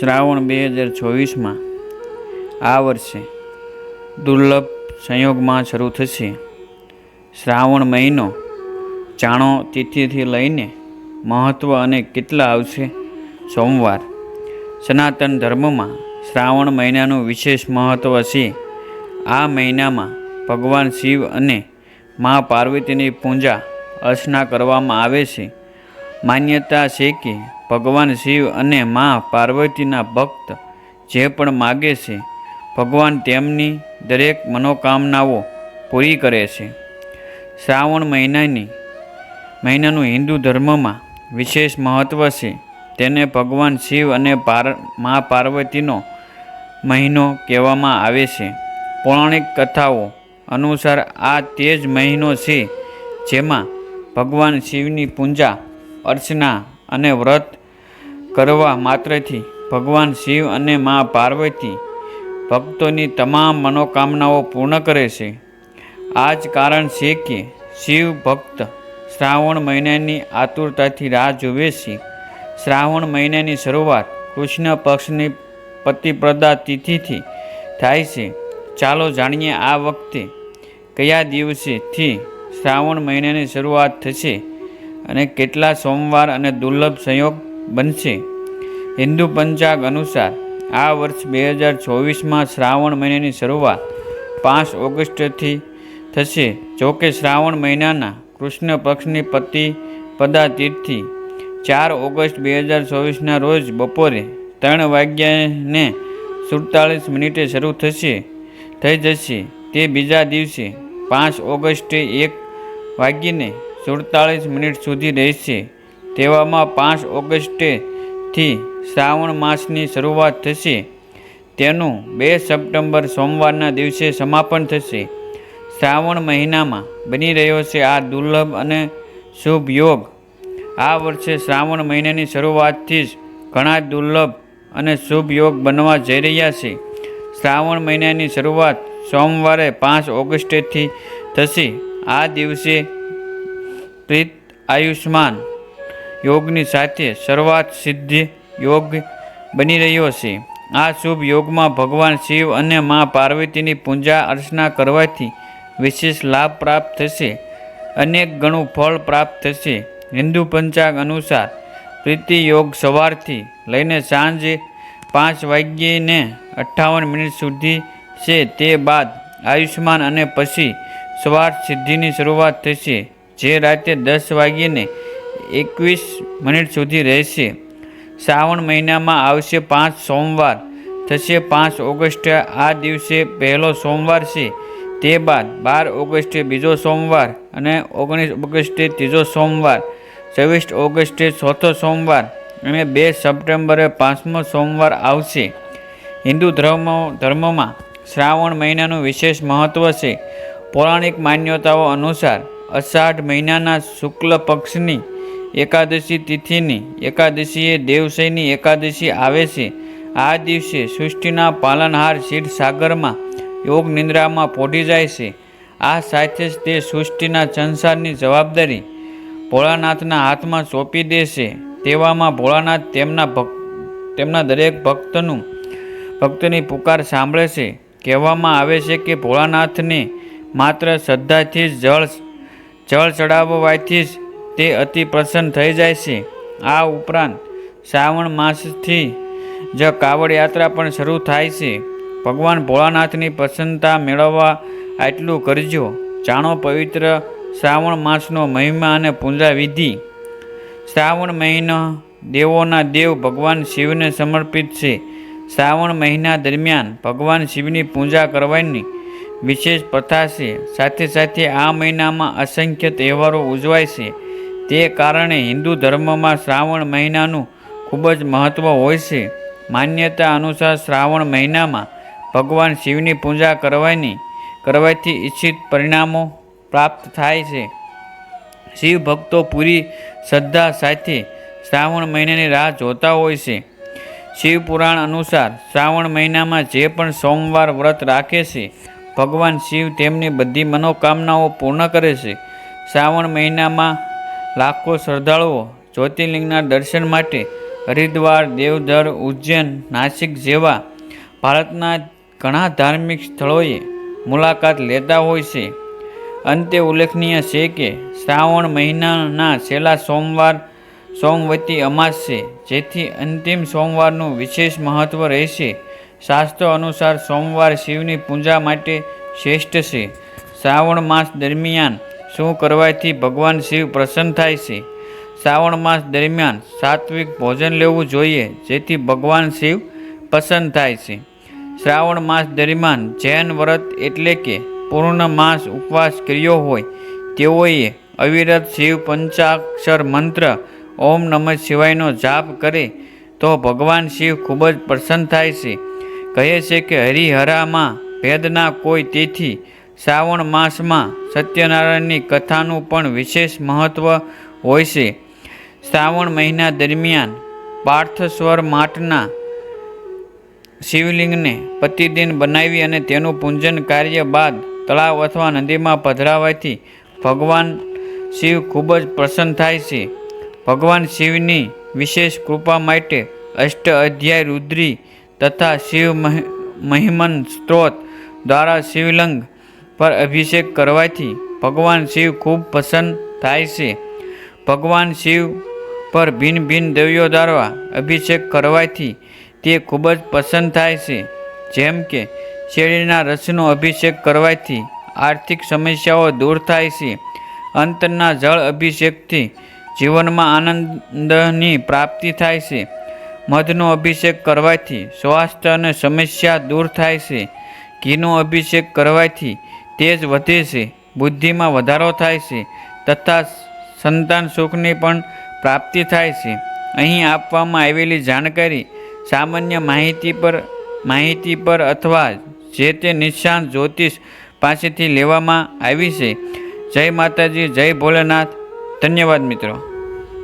શ્રાવણ બે હજાર ચોવીસમાં આ વર્ષે દુર્લભ સંયોગમાં શરૂ થશે. શ્રાવણ મહિનો ચાણો તિથિથી લઈને મહત્ત્વ અને કેટલા આવશે? સોમવાર. સનાતન ધર્મમાં શ્રાવણ મહિનાનું વિશેષ મહત્ત્વ છે. આ મહિનામાં ભગવાન શિવ અને મા પાર્વતીની પૂજા અર્ચના કરવામાં આવે છે. માન્યતા છે કે ભગવાન શિવ અને મા પાર્વતીના ભક્ત જે પણ માગે છે, ભગવાન તેમની દરેક મનોકામનાઓ પૂરી કરે છે. શ્રાવણ મહિનાની, મહિનાનું હિન્દુ ધર્મમાં વિશેષ મહત્ત્વ છે. તેને ભગવાન શિવ અને પાર, મા પાર્વતીનો મહિનો કહેવામાં આવે છે. પૌરાણિક કથાઓ અનુસાર આ તે જ મહિનો છે જેમાં ભગવાન શિવની પૂજા અર્ચના અને વ્રત કરવા માત્રથી ભગવાન શિવ અને મા પાર્વતી ભક્તોની તમામ મનોકામનાઓ પૂર્ણ કરે છે. આ જ કારણ છે કે શિવ ભક્ત શ્રાવણ મહિનાની આતુરતાથી રાહ જુએ છે. શ્રાવણ મહિનાની શરૂઆત કૃષ્ણ પક્ષની પતિપ્રદા તિથિથી થાય છે. ચાલો જાણીએ આ વખતે કયા દિવસેથી શ્રાવણ મહિનાની શરૂઆત થશે અને કેટલા સોમવાર અને દુર્લભ સંયોગ બનશે. હિન્દુ પંચાગ અનુસાર આ વર્ષ બે હજાર ચોવીસમાં શ્રાવણ મહિનાની શરૂઆત પાંચ ઓગસ્ટથી થશે. જોકે શ્રાવણ મહિનાના કૃષ્ણ પક્ષની પતિ પદા ચાર ઓગસ્ટ બે હજાર ચોવીસના રોજ બપોરે ત્રણ વાગ્યાને સુડતાલીસ મિનિટે શરૂ થશે, થઈ જશે. તે બીજા દિવસે પાંચ ઓગસ્ટે એક વાગીને સુડતાલીસ મિનિટ સુધી રહેશે. તેવામાં પાંચ ઓગસ્ટેથી શ્રાવણ માસની શરૂઆત થશે. તેનું બે સપ્ટેમ્બર સોમવારના દિવસે સમાપન થશે. શ્રાવણ મહિનામાં બની રહ્યો છે આ દુર્લભ અને શુભ યોગ. આ વર્ષે શ્રાવણ મહિનાની શરૂઆતથી જ ઘણા દુર્લભ અને શુભ યોગ બનવા જઈ રહ્યા છે. શ્રાવણ મહિનાની શરૂઆત સોમવારે પાંચ ઓગસ્ટેથી થશે. આ દિવસે પ્રીત આયુષ્માન યોગની સાથે શરૂઆત સિદ્ધિ યોગ બની રહ્યો છે. આ શુભ યોગમાં ભગવાન શિવ અને મા પાર્વતીની પૂજા અર્ચના કરવાથી વિશેષ લાભ પ્રાપ્ત થશે. અનેક ગણું ફળ પ્રાપ્ત થશે. હિન્દુ પંચાગ અનુસાર પ્રીતિ યોગ સવારથી લઈને સાંજે પાંચ વાગ્યેને અઠ્ઠાવન મિનિટ સુધી છે. તે બાદ આયુષ્માન અને પછી સવાર સિદ્ધિની શરૂઆત થશે. જે રાતે દસ વાગ્યેને એકવીસ મિનિટ સુધી રહેશે. શ્રાવણ મહિનામાં આવશે પાંચ સોમવાર. થશે પાંચ ઓગસ્ટે. આ દિવસે પહેલો સોમવાર છે. તે બાદ બાર ઓગસ્ટે બીજો સોમવાર અને ઓગણીસ ઓગસ્ટે ત્રીજો સોમવાર. છવ્વીસ ઓગસ્ટે ચોથો સોમવાર અને બે સપ્ટેમ્બરે પાંચમો સોમવાર આવશે. હિન્દુ ધર્મ, ધર્મમાં શ્રાવણ મહિનાનું વિશેષ મહત્ત્વ છે. પૌરાણિક માન્યતાઓ અનુસાર અષાઢ મહિનાના શુક્લ પક્ષની એકાદશી તિથિની, એકાદશીએ દેવશયની એકાદશી આવે છે. આ દિવસે સૃષ્ટિના પાલનહાર ક્ષીરસાગરમાં યોગ નિંદ્રામાં પોઢી જાય છે. આ સાથે જ તે સૃષ્ટિના સંસારની જવાબદારી ભોળાનાથના હાથમાં સોંપી દેશે તેવામાં ભોળાનાથ તેમના ભક્ત તેમના દરેક ભક્તનું, ભક્તની પુકાર સાંભળે છે. કહેવામાં આવે છે કે ભોળાનાથને માત્ર શ્રદ્ધાથી જ જળ જળ ચડાવવાથી જ તે અતિ પ્રસન્ન થઈ જાય છે. આ ઉપરાંત શ્રાવણ માસથી જ કાવડ યાત્રા પણ શરૂ થાય છે. ભગવાન ભોળાનાથની પ્રસન્નતા મેળવવા આટલું કરજો. જાણો પવિત્ર શ્રાવણ માસનો મહિમા અને પૂજા વિધિ શ્રાવણ મહિનો દેવોના દેવ ભગવાન શિવને સમર્પિત છે. શ્રાવણ મહિના દરમિયાન ભગવાન શિવની પૂજા કરવાની વિશેષ પ્રથા છે. સાથે સાથે આ મહિનામાં અસંખ્ય તહેવારો ઉજવાય છે. તે કારણે હિન્દુ ધર્મમાં શ્રાવણ મહિનાનું ખૂબ જ મહત્ત્વ હોય છે. માન્યતા અનુસાર શ્રાવણ મહિનામાં ભગવાન શિવની પૂજા કરવાની, કરવાથી ઈચ્છિત પરિણામો પ્રાપ્ત થાય છે. શિવ ભક્તો પૂરી શ્રદ્ધા સાથે શ્રાવણ મહિનાની રાહ જોતા હોય છે. શિવ પુરાણ અનુસાર શ્રાવણ મહિનામાં જે પણ સોમવાર વ્રત રાખે છે, ભગવાન શિવ તેમની બધી મનોકામનાઓ પૂર્ણ કરે છે. શ્રાવણ મહિનામાં લાખો શ્રદ્ધાળુઓ જ્યોતિર્લિંગના દર્શન માટે હરિદ્વાર, દેવધર, ઉજ્જૈન, નાસિક જેવા ભારતના ઘણા ધાર્મિક સ્થળોએ મુલાકાત લેતા હોય છે. અંતે ઉલ્લેખનીય છે કે શ્રાવણ મહિનાના છેલ્લા સોમવાર સોમવતી અમાસ છે, જેથી અંતિમ સોમવારનું વિશેષ મહત્વ રહેશે. શાસ્ત્રો અનુસાર સોમવાર શિવની પૂજા માટે શ્રેષ્ઠ છે. શ્રાવણ માસ દરમિયાન શું કરવાથી ભગવાન શિવ પ્રસન્ન થાય છે? શ્રાવણ માસ દરમિયાન સાત્વિક ભોજન લેવું જોઈએ, જેથી ભગવાન શિવ પસંદ થાય છે. શ્રાવણ માસ દરમિયાન જૈન વ્રત એટલે કે પૂર્ણ માસ ઉપવાસ કર્યો હોય, તેઓએ અવિરત શિવ પંચાક્ષર મંત્ર ઓમ નમઃ શિવાયનો જાપ કરે, તો ભગવાન શિવ ખૂબ જ પ્રસન્ન થાય છે. કહે છે કે હરિહરામાં ભેદના કોઈ તેથી શ્રાવણ માસમાં સત્યનારાયણની કથાનું પણ વિશેષ મહત્ત્વ હોય છે. શ્રાવણ મહિના દરમિયાન પાર્થસ્વર માટના શિવલિંગને પ્રતિદિન બનાવી અને તેનું પૂજન કાર્ય બાદ તળાવ અથવા નદીમાં પધરાવાથી ભગવાન શિવ ખૂબ જ પ્રસન્ન થાય છે. ભગવાન શિવની વિશેષ કૃપા માટે અષ્ટ અધ્યાય રુદ્રી તથા શિવ મહિ- મહિમન સ્ત્રોત દ્વારા શિવલિંગ પર અભિષેક કરવાથી ભગવાન શિવ ખૂબ પસંદ થાય છે. ભગવાન શિવ પર ભિન્ન ભિન્ન દ્રવ્યો દ્વારા અભિષેક કરવાથી તે ખૂબ જ પસંદ થાય છે. જેમ કે, શેરડીના રસનો અભિષેક કરવાથી આર્થિક સમસ્યાઓ દૂર થાય છે. અંતરના જળ અભિષેકથી જીવનમાં આનંદની પ્રાપ્તિ થાય છે. મધનો અભિષેક કરવાથી સ્વાસ્થ્ય અને સમસ્યા દૂર થાય છે. ઘીનો અભિષેક કરવાથી તેજ વધે છે, બુદ્ધિમાં વધારો થાય છે, તથા સંતાન સુખની પણ પ્રાપ્તિ થાય છે. અહીં આપવામાં આવેલી જાણકારી સામાન્ય માહિતી પર માહિતી પર અથવા જે તે નિશાન જ્યોતિષ પાસેથી લેવામાં આવી છે. જય માતાજી, જય ભોલેનાથ. ધન્યવાદ મિત્રો.